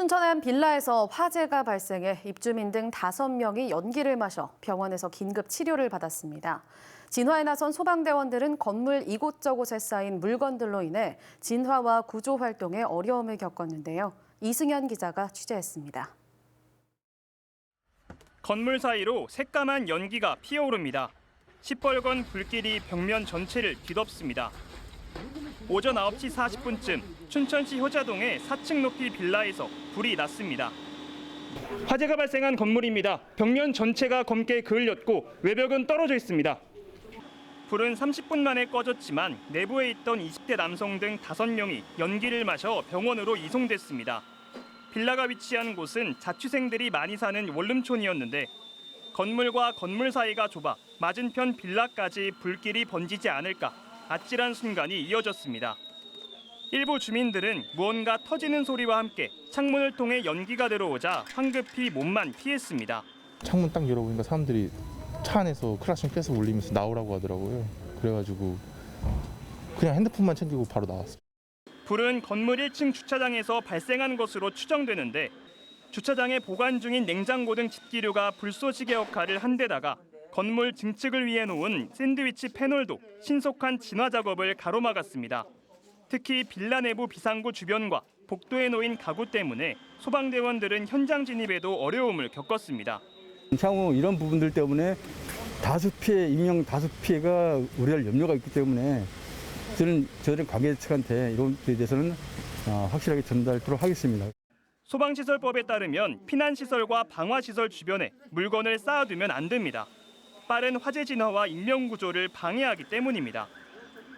춘천의 한 빌라에서 화재가 발생해 입주민 등 5명이 연기를 마셔 병원에서 긴급 치료를 받았습니다. 진화에 나선 소방대원들은 건물 이곳저곳에 쌓인 물건들로 인해 진화와 구조 활동에 어려움을 겪었는데요. 이승현 기자가 취재했습니다. 건물 사이로 새까만 연기가 피어오릅니다. 시뻘건 불길이 벽면 전체를 뒤덮습니다. 오전 9시 40분쯤 춘천시 효자동의 4층 높이 빌라에서 불이 났습니다. 화재가 발생한 건물입니다. 벽면 전체가 검게 그을렸고 외벽은 떨어져 있습니다. 불은 30분 만에 꺼졌지만 내부에 있던 20대 남성 등 5명이 연기를 마셔 병원으로 이송됐습니다. 빌라가 위치한 곳은 자취생들이 많이 사는 원룸촌이었는데 건물과 건물 사이가 좁아 맞은편 빌라까지 불길이 번지지 않을까 아찔한 순간이 이어졌습니다. 일부 주민들은 무언가 터지는 소리와 함께 창문을 통해 연기가 들어오자 황급히 몸만 피했습니다. 창문 딱 열어보니까 사람들이 차 안에서 클락션 계속 울리면서 나오라고 하더라고요. 그래가지고 그냥 핸드폰만 챙기고 바로 나왔어요. 불은 건물 1층 주차장에서 발생한 것으로 추정되는데 주차장에 보관 중인 냉장고 등 집기류가 불쏘시개 역할을 한 데다가 건물 증축을 위해 놓은 샌드위치 패널도 신속한 진화 작업을 가로막았습니다. 특히 빌라 내부 비상구 주변과 복도에 놓인 가구 때문에 소방대원들은 현장 진입에도 어려움을 겪었습니다. 향후 이런 부분들 때문에 다수 피해, 인명 다수 피해가 우려할 염려가 있기 때문에 저는 저희는 관계 측한테 이런 것에 대해서는 어, 확실하게 전달토록 하겠습니다. 소방시설법에 따르면 피난시설과 방화시설 주변에 물건을 쌓아두면 안 됩니다. 빠른 화재 진화와 인명 구조를 방해하기 때문입니다.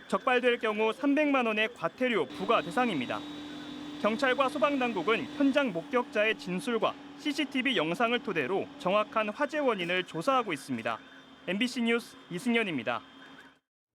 적발될 경우 300만 원의 과태료 부과 대상입니다. 경찰과 소방당국은 현장 목격자의 진술과 CCTV 영상을 토대로 정확한 화재 원인을 조사하고 있습니다. MBC 뉴스 이승현입니다.